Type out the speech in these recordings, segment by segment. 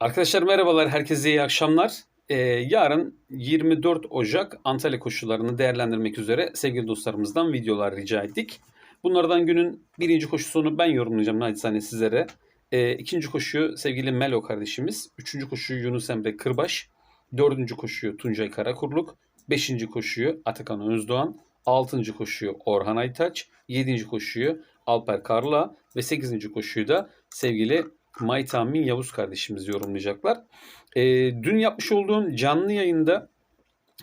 Arkadaşlar merhabalar, herkese iyi akşamlar. Ee, yarın 24 Ocak Antalya koşularını değerlendirmek üzere sevgili dostlarımızdan videolar rica ettik. Bunlardan günün birinci koşusunu ben yorumlayacağım naçizane sizlere. Ee, ikinci koşuyu sevgili Melo kardeşimiz. Üçüncü koşuyu Yunus Emre Kırbaş. Dördüncü koşuyu Tuncay Karakurluk. Beşinci koşuyu Atakan Özdoğan. Altıncı koşuyu Orhan Aytaç. Yedinci koşuyu Alper Karla. Ve sekizinci koşuyu da sevgili Maytamin Yavuz kardeşimiz yorumlayacaklar. Ee, dün yapmış olduğum canlı yayında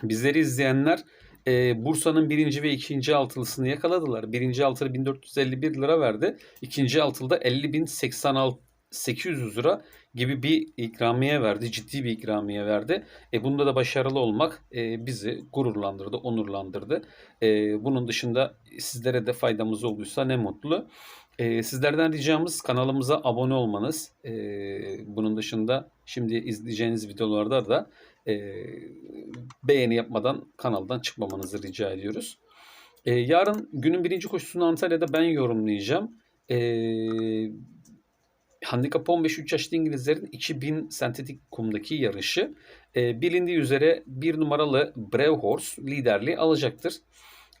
bizleri izleyenler e, Bursa'nın birinci ve ikinci altılısını yakaladılar. Birinci altılı 1451 lira verdi. İkinci altılıda 50.086 800 lira gibi bir ikramiye verdi. Ciddi bir ikramiye verdi. E, bunda da başarılı olmak e, bizi gururlandırdı, onurlandırdı. E, bunun dışında sizlere de faydamız olduysa ne mutlu. E, sizlerden ricamız kanalımıza abone olmanız. E, bunun dışında şimdi izleyeceğiniz videolarda da e, beğeni yapmadan kanaldan çıkmamanızı rica ediyoruz. E, yarın günün birinci koşusunu Antalya'da ben yorumlayacağım. E, Handikap 15 3 yaşlı İngilizlerin 2000 sentetik kumdaki yarışı. E, bilindiği üzere bir numaralı Brave Horse liderliği alacaktır.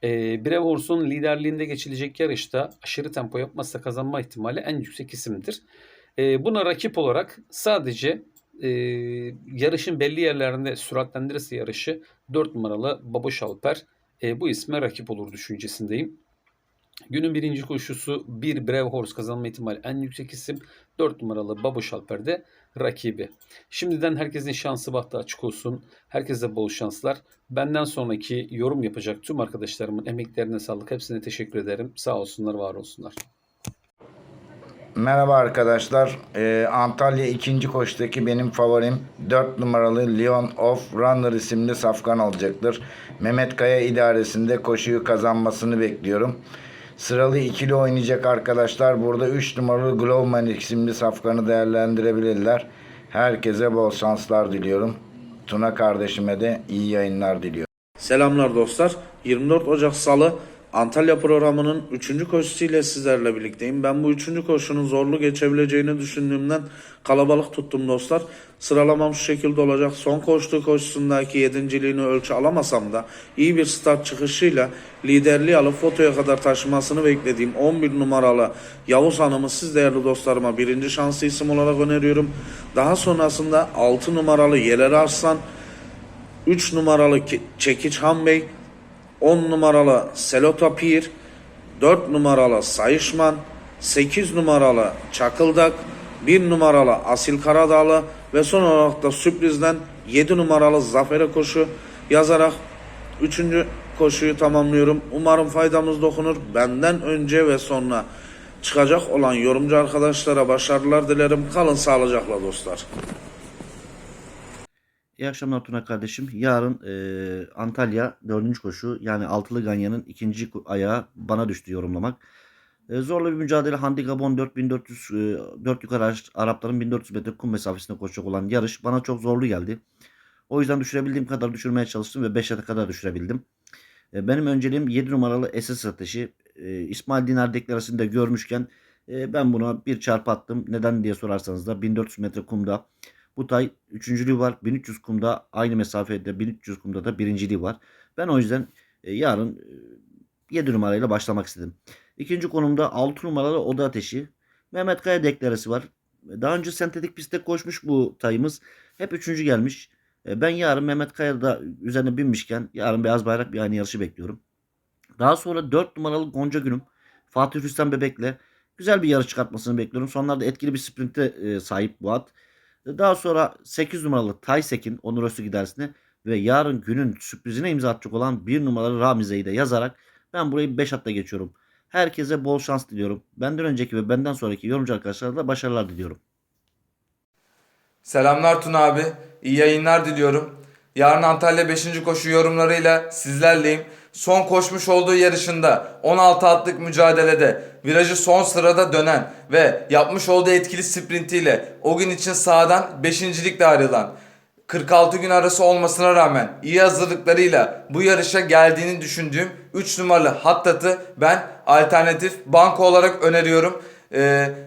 E, Brave Horse'un liderliğinde geçilecek yarışta aşırı tempo yapmazsa kazanma ihtimali en yüksek isimdir. E, buna rakip olarak sadece e, yarışın belli yerlerinde süratlendirirse yarışı 4 numaralı Baboş Alper e, bu isme rakip olur düşüncesindeyim. Günün birinci koşusu bir Brave Horse kazanma ihtimali en yüksek isim. 4 numaralı Baboş Alper de rakibi. Şimdiden herkesin şansı bahtı açık olsun. Herkese bol şanslar. Benden sonraki yorum yapacak tüm arkadaşlarımın emeklerine sağlık. Hepsine teşekkür ederim. Sağ olsunlar, var olsunlar. Merhaba arkadaşlar. Ee, Antalya ikinci koştaki benim favorim 4 numaralı Leon of Runner isimli safkan olacaktır. Mehmet Kaya idaresinde koşuyu kazanmasını bekliyorum. Sıralı ikili oynayacak arkadaşlar. Burada 3 numaralı Glowman isimli safkanı değerlendirebilirler. Herkese bol şanslar diliyorum. Tuna kardeşime de iyi yayınlar diliyorum. Selamlar dostlar. 24 Ocak Salı Antalya programının 3. koşusuyla sizlerle birlikteyim. Ben bu 3. koşunun zorlu geçebileceğini düşündüğümden kalabalık tuttum dostlar. Sıralamam şu şekilde olacak. Son koştuğu koşusundaki yedinciliğini ölçü alamasam da iyi bir start çıkışıyla liderliği alıp fotoya kadar taşımasını beklediğim 11 numaralı Yavuz Hanım'ı siz değerli dostlarıma birinci şanslı isim olarak öneriyorum. Daha sonrasında 6 numaralı Yeler Arslan, 3 numaralı Çekiç Han Bey, 10 numaralı Selota Pir, 4 numaralı Sayışman, 8 numaralı Çakıldak, 1 numaralı Asil Karadağlı ve son olarak da sürprizden 7 numaralı Zafer'e koşu yazarak 3. koşuyu tamamlıyorum. Umarım faydamız dokunur. Benden önce ve sonra çıkacak olan yorumcu arkadaşlara başarılar dilerim. Kalın sağlıcakla dostlar. İyi akşamlar Tuna kardeşim. Yarın e, Antalya dördüncü koşu yani Altılı Ganyan'ın ikinci ayağı bana düştü yorumlamak. E, zorlu bir mücadele handikap 14 1400 e, 4 yukarı Ar- Arapların 1400 metre kum mesafesinde koşacak olan yarış bana çok zorlu geldi. O yüzden düşürebildiğim kadar düşürmeye çalıştım ve 5'e kadar düşürebildim. E, benim önceliğim 7 numaralı SS ateşi. E, İsmail Dinar deklarasını görmüşken e, ben buna bir çarpı attım. Neden diye sorarsanız da 1400 metre kumda bu tay üçüncülüğü var. 1300 kumda aynı mesafede 1300 kumda da birinciliği var. Ben o yüzden e, yarın e, 7 numarayla başlamak istedim. İkinci konumda 6 numaralı Oda Ateşi. Mehmet Kaya deklarası var. Daha önce sentetik pistte koşmuş bu tayımız. Hep üçüncü gelmiş. E, Ben yarın Mehmet Kaya'da üzerine binmişken yarın Beyaz Bayrak bir aynı yarışı bekliyorum. Daha sonra 4 numaralı Gonca Günüm. Fatih Rüstem Bebek'le güzel bir yarış çıkartmasını bekliyorum. Sonlarda etkili bir sprinte e, sahip bu at. Daha sonra 8 numaralı Taysek'in Onur Öztürk idaresine ve yarın günün sürprizine imza atacak olan 1 numaralı Ramize'yi de yazarak ben burayı 5 hatta geçiyorum. Herkese bol şans diliyorum. Benden önceki ve benden sonraki yorumcu arkadaşlara da başarılar diliyorum. Selamlar Tuna abi. İyi yayınlar diliyorum. Yarın Antalya 5. koşu yorumlarıyla sizlerleyim. Son koşmuş olduğu yarışında 16 atlık mücadelede virajı son sırada dönen ve yapmış olduğu etkili sprintiyle o gün için sahadan 5.likle ayrılan 46 gün arası olmasına rağmen iyi hazırlıklarıyla bu yarışa geldiğini düşündüğüm 3 numaralı Hattat'ı ben alternatif banko olarak öneriyorum.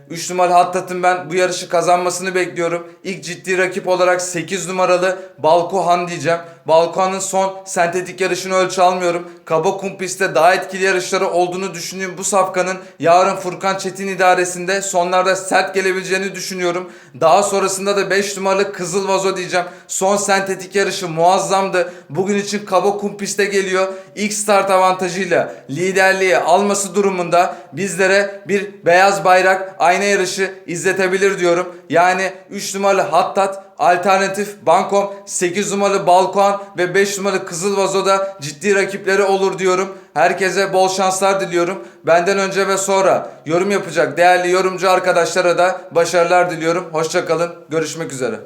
3 numaralı Hattat'ın ben bu yarışı kazanmasını bekliyorum. İlk ciddi rakip olarak 8 numaralı Balkohan diyeceğim. Balkohan'ın son sentetik yarışını ölçü almıyorum. Kaba kum pistte daha etkili yarışları olduğunu düşündüğüm bu safkanın yarın Furkan Çetin idaresinde sonlarda sert gelebileceğini düşünüyorum. Daha sonrasında da 5 numaralı Kızıl Vazo diyeceğim. Son sentetik yarışı muazzamdı. Bugün için kaba kum pistte geliyor. İlk start avantajıyla liderliği alması durumunda bizlere bir beyaz bayrak ayna yarışı izletebilir diyorum. Yani 3 numaralı Hattat Alternatif Bankom 8 numaralı Balkoğan ve 5 numaralı Kızıl Vazo'da ciddi rakipleri olur diyorum. Herkese bol şanslar diliyorum. Benden önce ve sonra yorum yapacak değerli yorumcu arkadaşlara da başarılar diliyorum. Hoşçakalın. Görüşmek üzere.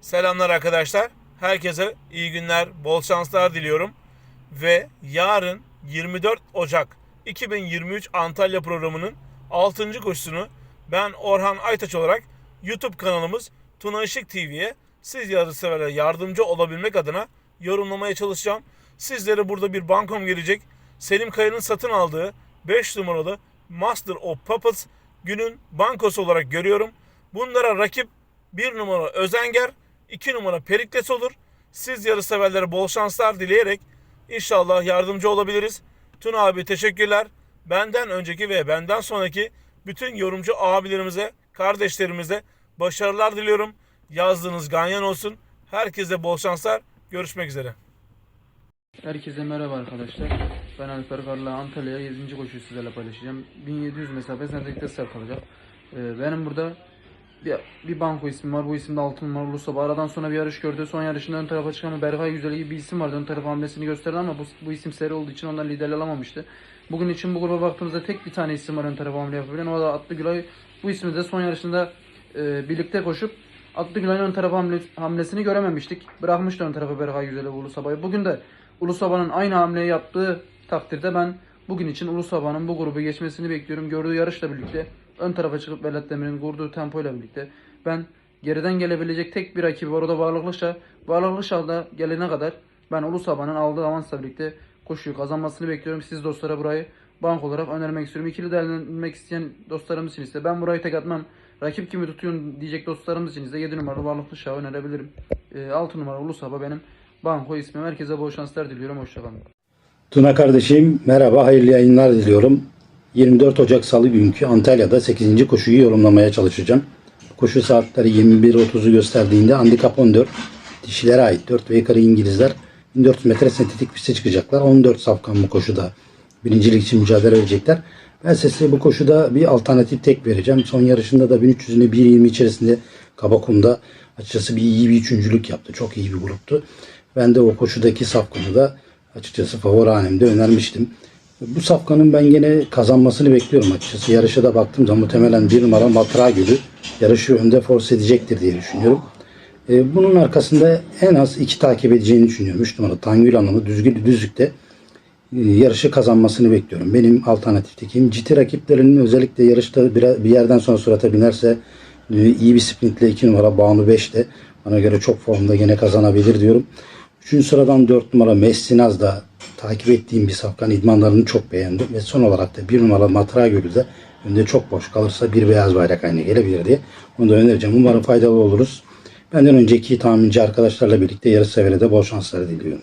Selamlar arkadaşlar. Herkese iyi günler, bol şanslar diliyorum. Ve yarın 24 Ocak 2023 Antalya programının 6. koşusunu ben Orhan Aytaç olarak YouTube kanalımız Tuna Işık TV'ye siz yarışseverlere yardımcı olabilmek adına yorumlamaya çalışacağım. Sizlere burada bir bankom gelecek. Selim Kaya'nın satın aldığı 5 numaralı Master of Puppets günün bankosu olarak görüyorum. Bunlara rakip 1 numara Özenger, 2 numara Perikles olur. Siz yarışseverlere bol şanslar dileyerek inşallah yardımcı olabiliriz. Tuna abi teşekkürler. Benden önceki ve benden sonraki bütün yorumcu abilerimize, kardeşlerimize başarılar diliyorum. Yazdığınız ganyan olsun. Herkese bol şanslar. Görüşmek üzere. Herkese merhaba arkadaşlar. Ben Alper Karla Antalya 7. koşuyu sizlerle paylaşacağım. 1700 mesafe sentetikte start alacak. Ee, benim burada bir, bir banko ismi var. Bu isimde altın numaralı Ulus'a Aradan sonra bir yarış gördü. Son yarışında ön tarafa çıkan Berkay Güzel gibi bir isim vardı. Ön tarafa hamlesini gösterdi ama bu, bu isim seri olduğu için ondan liderliği alamamıştı. Bugün için bu gruba baktığımızda tek bir tane isim var ön tarafa hamle yapabilen. O da Atlı Gülay. Bu ismi de son yarışında e, birlikte koşup Atlı Gülay'ın ön hamle, hamlesini görememiştik. Bırakmıştı ön tarafa Berkay Güzel'e Ulu Sabah'ı. Bugün de Ulu Sabah'ın aynı hamleyi yaptığı takdirde ben bugün için Ulu Sabah'ın bu grubu geçmesini bekliyorum. Gördüğü yarışla birlikte ön tarafa çıkıp Velat Demir'in kurduğu tempoyla birlikte ben geriden gelebilecek tek bir rakibi var o da Varlıklışa. Varlıklışa gelene kadar ben Ulu Sabah'ın aldığı avansla birlikte koşuyu kazanmasını bekliyorum. Siz dostlara burayı bank olarak önermek istiyorum. İkili değerlendirmek isteyen dostlarımız için ise ben burayı tek atmam. Rakip kimi tutuyorsun diyecek dostlarımız için ise 7 numaralı Varlıklı Şah'ı önerebilirim. E, 6 numaralı Ulu Sabah benim banko ismim. Herkese bol şanslar diliyorum. Hoşçakalın. Tuna kardeşim merhaba, hayırlı yayınlar diliyorum. 24 Ocak Salı günkü Antalya'da 8. koşuyu yorumlamaya çalışacağım. Koşu saatleri 21.30'u gösterdiğinde handikap 14, dişilere ait 4 ve yukarı İngilizler 1400 metre sentetik piste çıkacaklar. 14 safkan bu koşuda birincilik için mücadele edecekler. Ben size bu koşuda bir alternatif tek vereceğim. Son yarışında da 1300'ünü 1.20 içerisinde Kabakum'da açıkçası bir iyi bir üçüncülük yaptı. Çok iyi bir gruptu. Ben de o koşudaki safkanı da açıkçası favori hanemde önermiştim. Bu safkanın ben gene kazanmasını bekliyorum açıkçası. Yarışa da baktığım zaman muhtemelen bir numara Matra Gölü yarışı önde force edecektir diye düşünüyorum. E, bunun arkasında en az iki takip edeceğini düşünüyorum. 3 numara Tangül Hanım'ı düzgün düzlükte yarışı kazanmasını bekliyorum. Benim alternatiftekim. Ciddi rakiplerinin özellikle yarışta bir, yerden sonra surata binerse e, iyi bir sprintle 2 numara Banu 5 de bana göre çok formda gene kazanabilir diyorum. Üçüncü sıradan 4 numara Messinaz da takip ettiğim bir safkan idmanlarını çok beğendim. Ve son olarak da 1 numara Matra Gölü de önde çok boş kalırsa bir beyaz bayrak aynı gelebilir diye. Onu da önereceğim. Umarım faydalı oluruz. Benden önceki tahminci arkadaşlarla birlikte yarış severe de bol şanslar diliyorum.